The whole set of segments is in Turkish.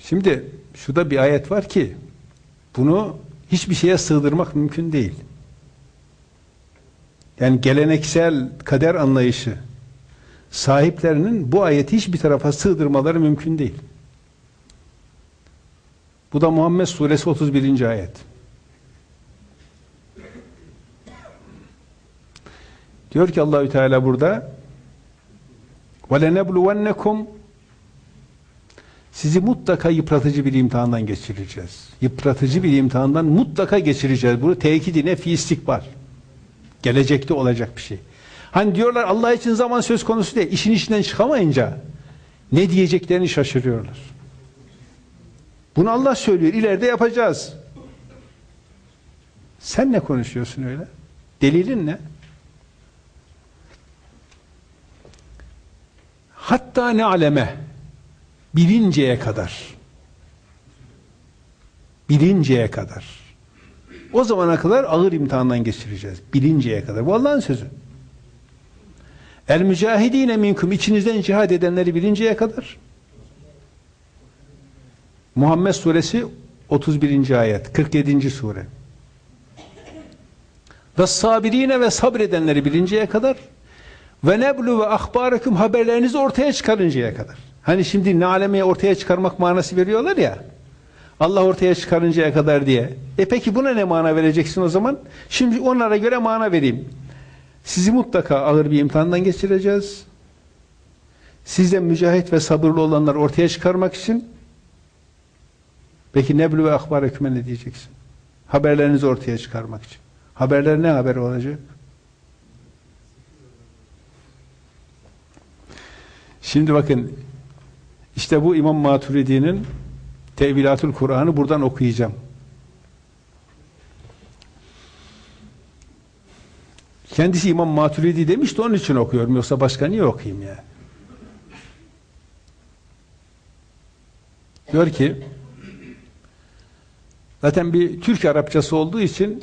Şimdi şurada bir ayet var ki bunu hiçbir şeye sığdırmak mümkün değil. Yani geleneksel kader anlayışı sahiplerinin bu ayeti hiçbir tarafa sığdırmaları mümkün değil. Bu da Muhammed Suresi 31. ayet. Diyor ki Allahü Teala burada وَلَنَبْلُوَنَّكُمْ sizi mutlaka yıpratıcı bir imtihandan geçireceğiz. Yıpratıcı bir imtihandan mutlaka geçireceğiz. Bunu tekidine fi istikbar. Gelecekte olacak bir şey. Hani diyorlar Allah için zaman söz konusu değil. İşin içinden çıkamayınca ne diyeceklerini şaşırıyorlar. Bunu Allah söylüyor. İleride yapacağız. Sen ne konuşuyorsun öyle? Delilin ne? Hatta ne aleme bilinceye kadar bilinceye kadar o zamana kadar ağır imtihandan geçireceğiz. Bilinceye kadar. Bu Allah'ın sözü. El mücahidine minkum içinizden cihad edenleri bilinceye kadar. Muhammed suresi 31. ayet 47. sure. Ve sabirine ve sabredenleri bilinceye kadar ve neblu ve ahbarekum haberlerinizi ortaya çıkarıncaya kadar. Hani şimdi nalemeyi ortaya çıkarmak manası veriyorlar ya. Allah ortaya çıkarıncaya kadar diye. E peki buna ne mana vereceksin o zaman? Şimdi onlara göre mana vereyim. Sizi mutlaka ağır bir imtihandan geçireceğiz. Sizden mücahit ve sabırlı olanlar ortaya çıkarmak için peki neblu ve akbar hükme ne diyeceksin? Haberlerinizi ortaya çıkarmak için. Haberler ne haber olacak? Şimdi bakın işte bu İmam Maturidi'nin Tevilatül Kur'an'ı buradan okuyacağım. Kendisi İmam Maturidi demiş de onun için okuyorum. Yoksa başka niye okuyayım yani? Diyor ki zaten bir Türk Arapçası olduğu için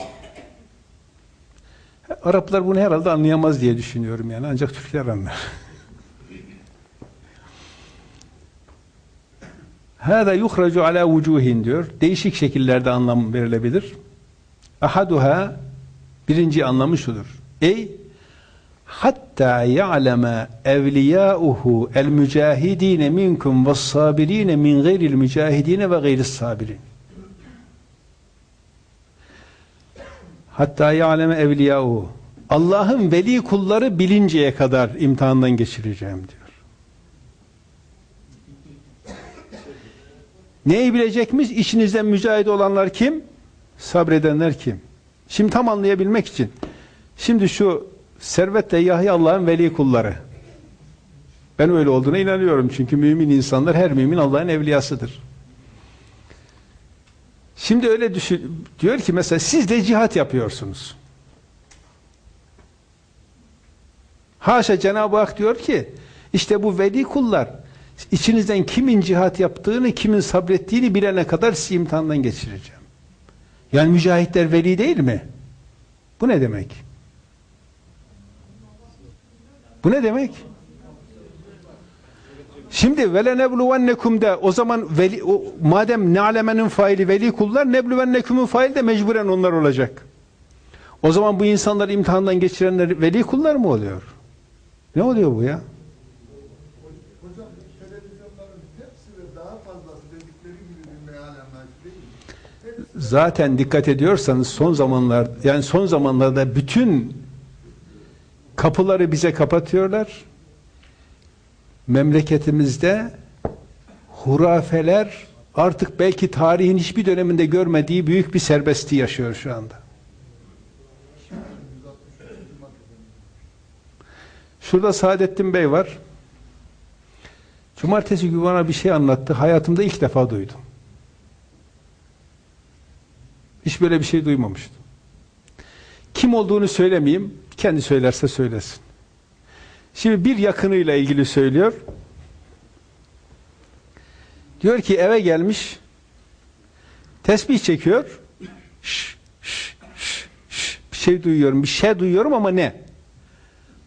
Araplar bunu herhalde anlayamaz diye düşünüyorum yani. Ancak Türkler anlar. Hâzâ yuhracu alâ vucuhin diyor. Değişik şekillerde anlam verilebilir. Ahaduha birinci anlamı şudur. Ey hatta ya'leme evliyâuhu el mücahidîne minkum ve sabirîne min gayril mücahidîne ve gayris sabirin. Hatta ya'leme evliyâuhu Allah'ın veli kulları bilinceye kadar imtihandan geçireceğim diyor. Neyi bilecekmiş? İçinizden mücahit olanlar kim? Sabredenler kim? Şimdi tam anlayabilmek için. Şimdi şu servetle Yahya Allah'ın veli kulları. Ben öyle olduğuna inanıyorum. Çünkü mümin insanlar her mümin Allah'ın evliyasıdır. Şimdi öyle düşün, diyor ki mesela siz de cihat yapıyorsunuz. Haşa Cenab-ı Hak diyor ki işte bu veli kullar İçinizden kimin cihat yaptığını, kimin sabrettiğini bilene kadar sizi imtihandan geçireceğim. Yani mücahitler veli değil mi? Bu ne demek? Bu ne demek? Şimdi vele nebluvennekum de o zaman veli, o, madem ne'lemenin faili veli kullar nebluvennekumun faili de mecburen onlar olacak. O zaman bu insanlar imtihandan geçirenler veli kullar mı oluyor? Ne oluyor bu ya? Zaten dikkat ediyorsanız son zamanlar yani son zamanlarda bütün kapıları bize kapatıyorlar. Memleketimizde hurafeler artık belki tarihin hiçbir döneminde görmediği büyük bir serbestliği yaşıyor şu anda. Şurada Saadettin Bey var. Cumartesi günü bana bir şey anlattı. Hayatımda ilk defa duydum. Hiç böyle bir şey duymamıştım. Kim olduğunu söylemeyeyim, kendi söylerse söylesin. Şimdi bir yakınıyla ilgili söylüyor. Diyor ki eve gelmiş, tesbih çekiyor. Şş, şş, şş, şş, bir şey duyuyorum, bir şey duyuyorum ama ne?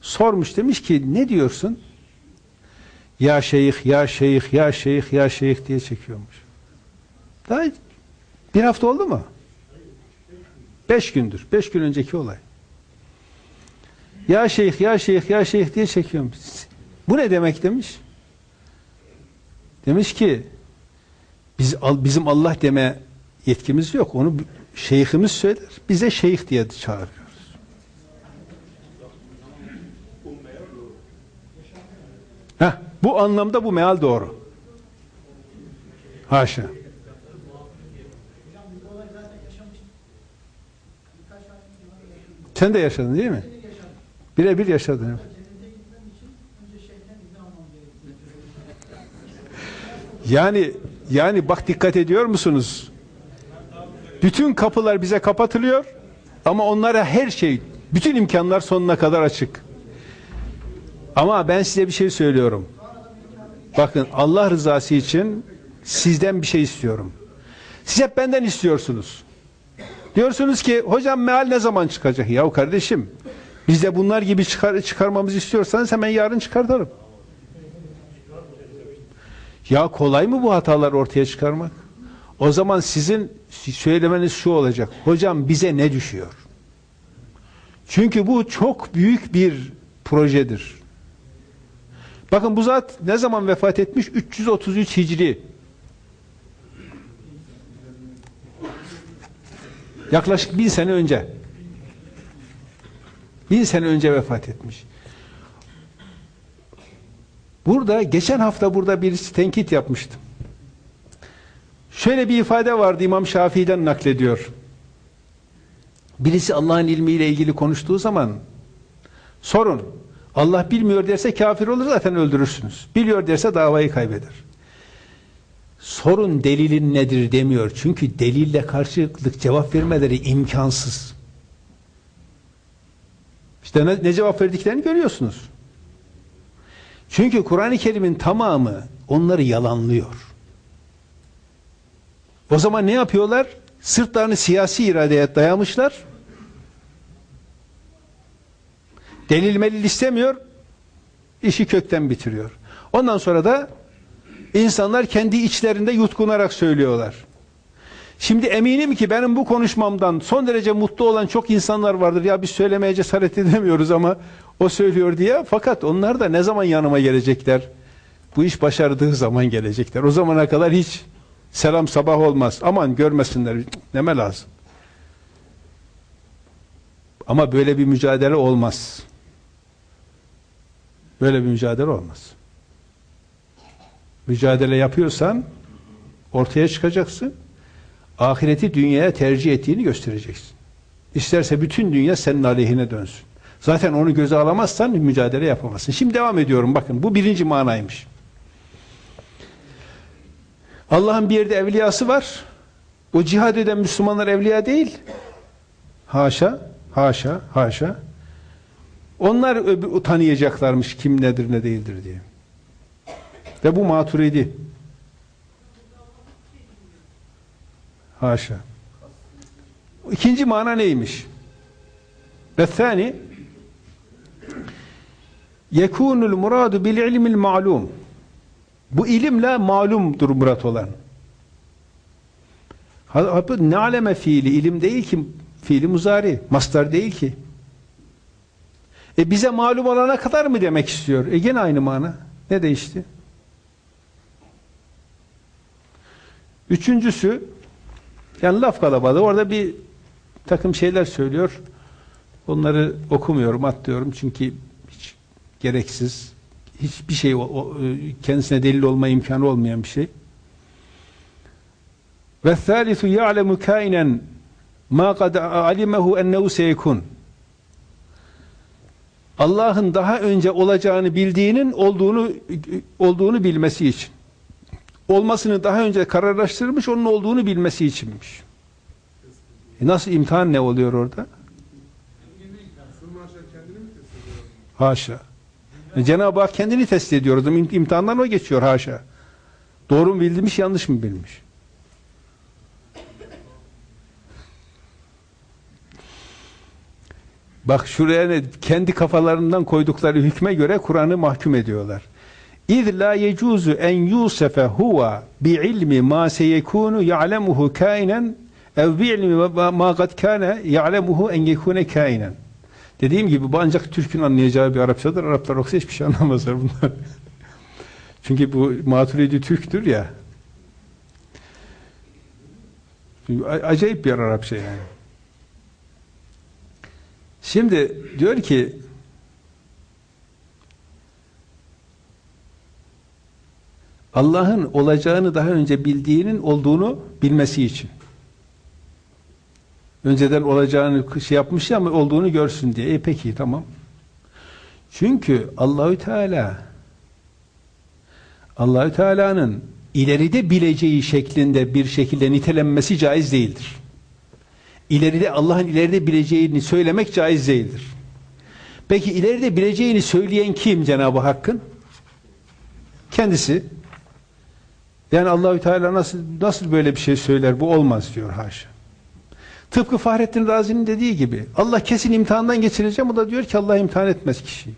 Sormuş demiş ki ne diyorsun? Ya şeyh, ya şeyh, ya şeyh, ya şeyh diye çekiyormuş. Daha bir hafta oldu mu? Beş gündür. Beş gün önceki olay. Ya şeyh, ya şeyh, ya şeyh diye çekiyorum. Bu ne demek demiş? Demiş ki biz bizim Allah deme yetkimiz yok. Onu şeyhimiz söyler. Bize şeyh diye çağırıyoruz. Heh, bu anlamda bu meal doğru. Haşa. Sen de yaşadın değil mi? Birebir yaşadın. Yani yani bak dikkat ediyor musunuz? Bütün kapılar bize kapatılıyor ama onlara her şey, bütün imkanlar sonuna kadar açık. Ama ben size bir şey söylüyorum. Bakın Allah rızası için sizden bir şey istiyorum. Siz hep benden istiyorsunuz. Diyorsunuz ki hocam meal ne zaman çıkacak? Yahu kardeşim biz de bunlar gibi çıkar, çıkarmamızı istiyorsanız hemen yarın çıkartalım. Ya kolay mı bu hatalar ortaya çıkarmak? O zaman sizin söylemeniz şu olacak. Hocam bize ne düşüyor? Çünkü bu çok büyük bir projedir. Bakın bu zat ne zaman vefat etmiş? 333 Hicri. Yaklaşık bin sene önce. Bin sene önce vefat etmiş. Burada geçen hafta burada birisi tenkit yapmıştım. Şöyle bir ifade vardı İmam Şafii'den naklediyor. Birisi Allah'ın ilmiyle ilgili konuştuğu zaman sorun. Allah bilmiyor derse kafir olur zaten öldürürsünüz. Biliyor derse davayı kaybeder. Sorun delilin nedir demiyor. Çünkü delille karşılıklı cevap vermeleri imkansız. İşte ne, ne cevap verdiklerini görüyorsunuz. Çünkü Kur'an-ı Kerim'in tamamı onları yalanlıyor. O zaman ne yapıyorlar? Sırtlarını siyasi iradeye dayamışlar. Delil melil istemiyor. işi kökten bitiriyor. Ondan sonra da insanlar kendi içlerinde yutkunarak söylüyorlar. Şimdi eminim ki benim bu konuşmamdan son derece mutlu olan çok insanlar vardır. Ya biz söylemeye cesaret edemiyoruz ama o söylüyor diye. Fakat onlar da ne zaman yanıma gelecekler? Bu iş başardığı zaman gelecekler. O zamana kadar hiç selam sabah olmaz. Aman görmesinler. Neme lazım. Ama böyle bir mücadele olmaz. Böyle bir mücadele olmaz. Mücadele yapıyorsan ortaya çıkacaksın. Ahireti dünyaya tercih ettiğini göstereceksin. İsterse bütün dünya senin aleyhine dönsün. Zaten onu göze alamazsan mücadele yapamazsın. Şimdi devam ediyorum. Bakın bu birinci manaymış. Allah'ın bir yerde evliyası var. O cihad eden Müslümanlar evliya değil. Haşa, haşa, haşa. Onlar tanıyacaklarmış kim nedir ne değildir diye. Ve bu maturidi. Haşa. İkinci mana neymiş? Ve thani yekunul muradu bil ilmil ma'lum bu ilimle malumdur murat olan. Ne aleme fiili ilim değil ki fiili muzari, mastar değil ki. E bize malum olana kadar mı demek istiyor? E gene aynı mana. Ne değişti? Üçüncüsü yani laf kalabalığı orada bir takım şeyler söylüyor. Onları okumuyorum, atlıyorum çünkü hiç gereksiz hiçbir şey kendisine delil olma imkanı olmayan bir şey. Ve thalithu ya'lemu kainen ma kad alimehu ennehu. Allah'ın daha önce olacağını bildiğinin olduğunu olduğunu bilmesi için. Olmasını daha önce kararlaştırmış, onun olduğunu bilmesi içinmiş. E nasıl imtihan ne oluyor orada? Haşa. E Cenab-ı Hak kendini test ediyor. O imtihandan o geçiyor haşa. Doğru mu bilmiş, yanlış mı bilmiş? Bak şuraya ne, kendi kafalarından koydukları hükme göre Kur'an'ı mahkum ediyorlar. İz la yecuzu en yusefe huwa bi ilmi ma seyekunu ya'lemuhu kainen ev bi ilmi ma- kad kana ya'lemuhu en kainen. Dediğim gibi bu ancak Türk'ün anlayacağı bir Arapçadır. Araplar yoksa hiçbir şey anlamazlar bunlar. Çünkü bu Maturidi Türktür ya. Acayip bir Arapça yani. Şimdi diyor ki Allah'ın olacağını daha önce bildiğinin olduğunu bilmesi için. Önceden olacağını şey yapmış ya ama olduğunu görsün diye. E peki tamam. Çünkü Allahü Teala Allahü Teala'nın ileride bileceği şeklinde bir şekilde nitelenmesi caiz değildir. İleride Allah'ın ileride bileceğini söylemek caiz değildir. Peki ileride bileceğini söyleyen kim Cenab-ı Hakk'ın? Kendisi. Yani Allahü Teala nasıl nasıl böyle bir şey söyler? Bu olmaz diyor haşa. Tıpkı Fahrettin Razi'nin dediği gibi Allah kesin imtihandan geçireceğim. O da diyor ki Allah imtihan etmez kişiyi.